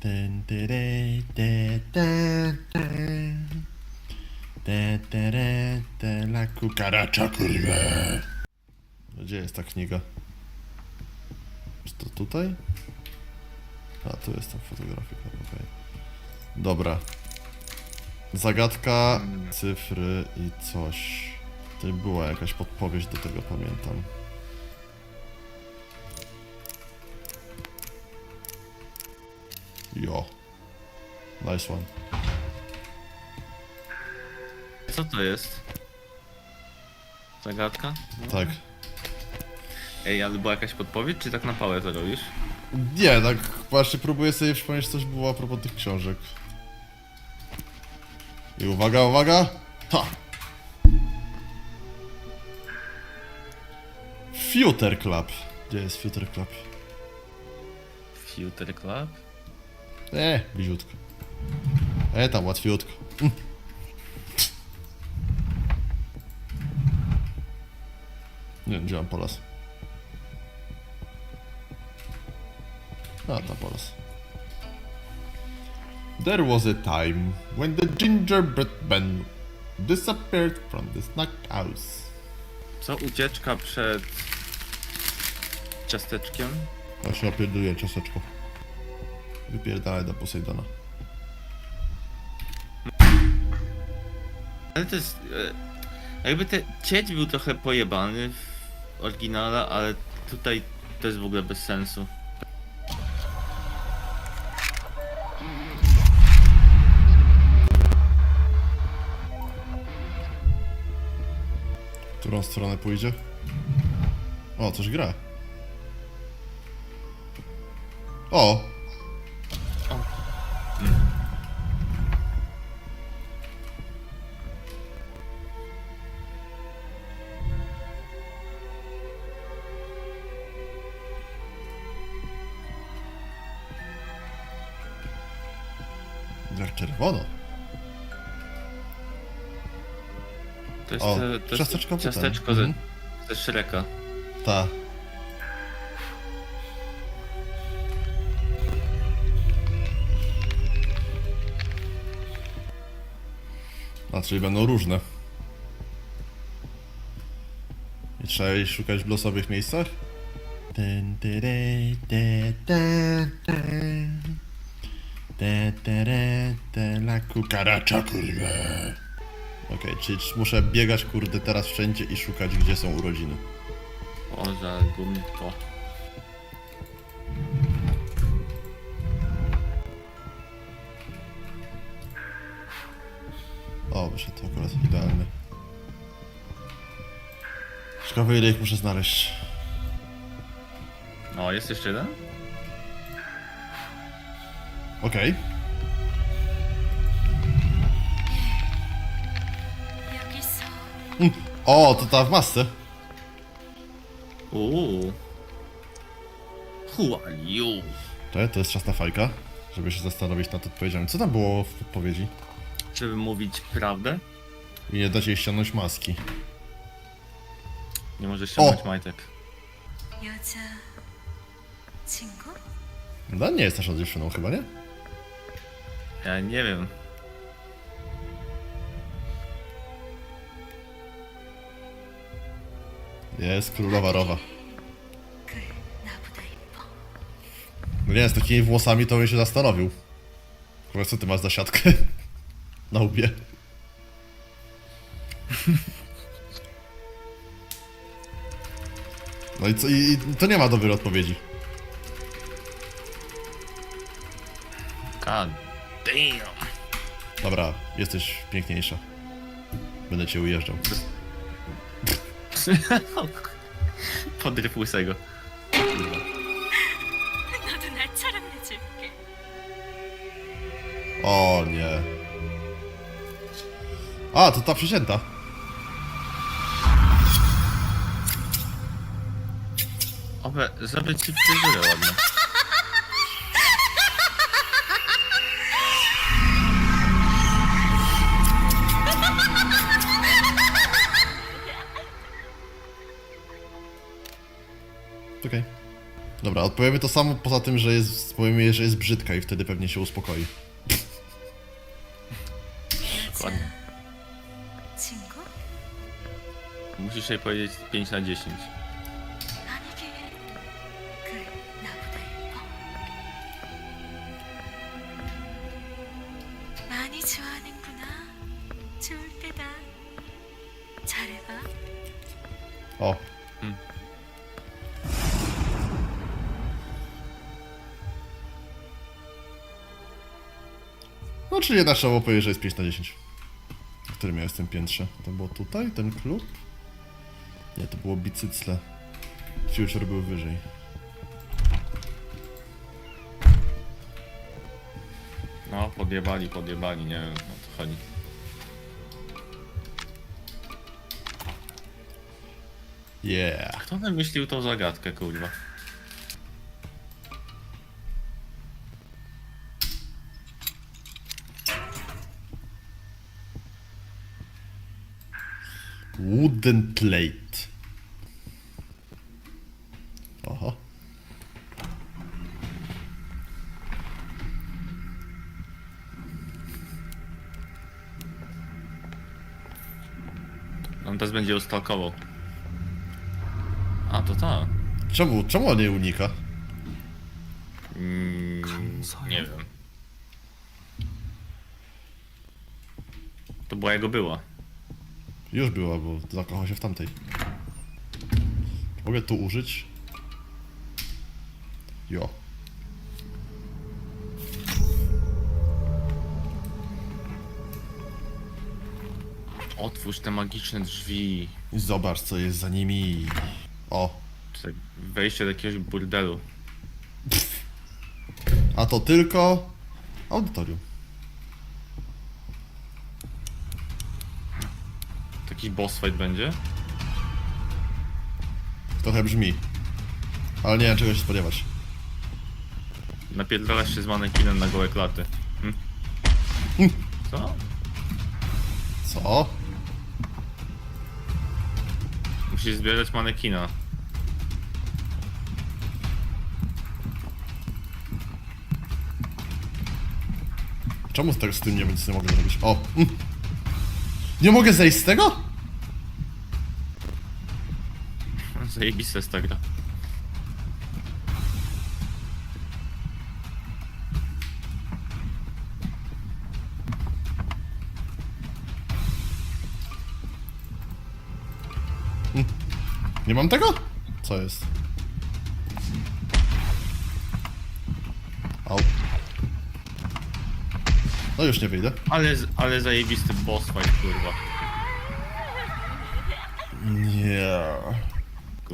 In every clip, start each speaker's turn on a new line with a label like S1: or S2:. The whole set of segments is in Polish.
S1: Ten, te, te, te. La kukaracza, kurwa. Gdzie jest ta kniga? Czy to tutaj? A, tu jest ta fotografika, okej. Dobra. Zagadka, cyfry i coś. Tutaj była jakaś podpowiedź do tego, pamiętam. Jo. Nice one.
S2: Co to jest? Zagadka? No.
S1: Tak.
S2: Ej, ale była jakaś podpowiedź, czy tak na pałę to robisz?
S1: Nie, tak właśnie próbuję sobie przypomnieć, coś było a propos tych książek. I uwaga, uwaga! Ha! Future Club. Gdzie jest Future Club?
S2: Future Club?
S1: E, bliziutko. E, tam łatwiutko. Hm. Nie wiem, gdzie mam polas. A, tam polas. There was a time when the gingerbread man disappeared from the snack house.
S2: Co ucieczka przed ciasteczkiem?
S1: Ja się opierduję ciasteczko. Wypierdalaj do Posejdona.
S2: Ale to jest... E, jakby ten cieć był trochę pojebany w oryginale, ale tutaj to jest w ogóle bez sensu.
S1: W którą stronę pójdzie? O, coś gra. O!
S2: To jest,
S1: O,
S2: e, to jest
S1: ciasteczko potem.
S2: ciasteczko
S1: Mhm.
S2: ze, ze Shreka.
S1: Ta. A, czyli będą różne. I trzeba jej szukać w losowych miejscach? Ten, tyry, te, te, te. Te, tere, te, la kukaracza, kurwa. Okej, czyli muszę biegać, kurde, teraz wszędzie i szukać, gdzie są urodziny.
S2: O, za gumko.
S1: O, wyszedł to akurat idealny. Ciekawe ile ich muszę znaleźć.
S2: O, jest jeszcze jeden?
S1: Okej. Mm. O, to ta w masce.
S2: Uuu. Who are you?
S1: To, to jest czas na fajka, żeby się zastanowić nad odpowiedziami. Co tam było w odpowiedzi?
S2: Żeby mówić prawdę?
S1: I nie dać jej ściągnąć maski.
S2: Nie możesz ściągnąć majtek.
S3: 여자 친구?
S1: No nie jest naszą dziewczyną chyba, nie?
S2: Ja nie wiem.
S1: Jest królowa rowa. No nie, z takimi włosami to bym się zastanowił. Kurwa, co ty masz za siatkę? Na łbie. No i, co, i, i to nie ma dobrej odpowiedzi.
S2: God damn.
S1: Dobra, jesteś piękniejsza. Będę cię ujeżdżał.
S2: Podryw łysego.
S3: 너도 나처럼 해줄게
S1: O nie. A, to ta przecięta.
S2: Obe, zrobię ci fryzurę ładnie.
S1: Okej. Dobra, odpowiemy to samo, poza tym, że jest, powiemy jej, że jest brzydka i wtedy pewnie się uspokoi.
S3: 여자 친구?
S2: Musisz jej powiedzieć 5 na 10.
S3: 아니게 그래 나보다 예뻐 많이 좋아하는구나 좋을 때다 잘해봐
S1: O. No, czyli jednak trzeba było powiedzieć, że jest 5 na 10. W którym ja jestem piętrze? To było tutaj, ten klub? Nie, to było bicycle. Future był wyżej.
S2: No, podjebali, podjebali, nie wiem o co chodzi.
S1: Yeah.
S2: Kto wymyślił tą zagadkę, kurwa?
S1: Wooden plate. Aha.
S2: On teraz będzie ją stalkował. A, to ta.
S1: Czemu, czemu on nie unika?
S2: Mm, nie wiem. To była jego była.
S1: Już była, bo zakochał się w tamtej. Mogę tu użyć? Jo.
S2: Otwórz te magiczne drzwi.
S1: I zobacz, co jest za nimi. O.
S2: Czy wejście do jakiegoś burdelu.
S1: A to tylko audytorium.
S2: Taki boss fight będzie?
S1: Trochę brzmi. Ale nie wiem czego się spodziewać.
S2: Napierdalasz się z manekinem na gołe klaty. Hm? Co?
S1: Co?
S2: Musisz zbierać manekina.
S1: Czemu z tego z tym nie, nic nie mogę zrobić? O! Mm. Nie mogę zejść z tego?
S2: Zajebiste jest ta gra.
S1: Nie mam tego? Co jest? Au. No już nie wyjdę.
S2: Ale, ale zajebisty boss fight, kurwa.
S1: Nie.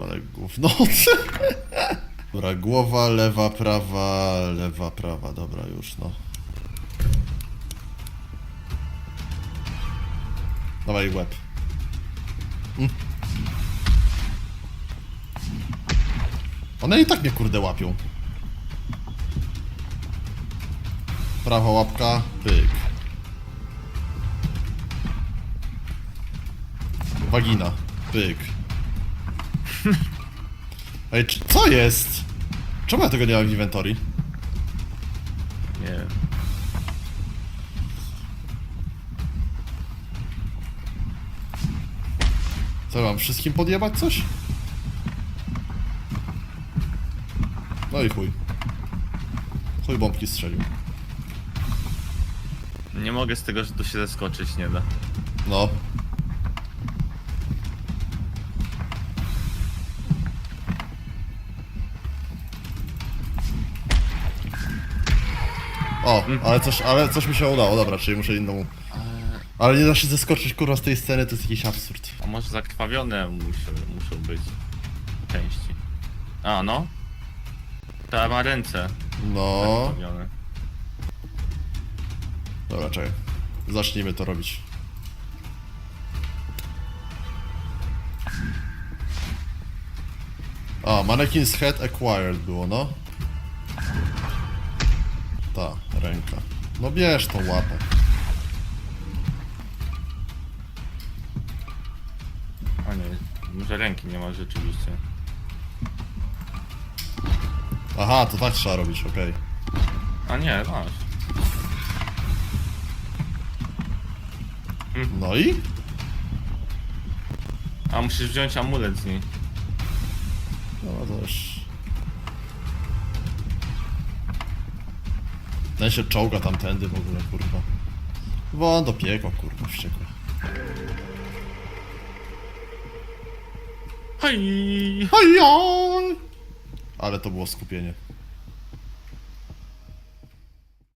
S1: Ale gówno. Dobra, głowa, lewa, prawa, lewa, prawa. Dobra, już no. Dawaj łeb. Mm. One i tak mnie kurde łapią. Prawa łapka, pyk. Wagina, pyk. Ej, czy- co jest? Czemu ja tego nie mam w inwentory?
S2: Nie wiem.
S1: Co, mam wszystkim podjebać coś? No i chuj. Chuj bombki strzelił.
S2: Nie mogę z tego, że to się zaskoczyć nie da.
S1: No. O, ale coś, ale coś mi się udało, dobra, czyli muszę inną... Ale nie da się zeskoczyć kurwa z tej sceny, to jest jakiś absurd.
S2: A może zakrwawione muszą, muszą być części. A, no. Ta ma ręce
S1: No.
S2: zakrwawione.
S1: Dobra, czekaj. Zacznijmy to robić. A, mannequin's head acquired było, no. No bierz tą łapę.
S2: A nie, może ręki nie ma rzeczywiście.
S1: Aha, to tak trzeba robić, okej.
S2: A nie, masz.
S1: No i?
S2: A musisz wziąć amulet z niej.
S1: No to już... Ten się czołga tamtędy w ogóle, kurwa. Won do piekła, kurwa, wściekła.
S2: Hej!
S1: Hajaj! Ale to było skupienie.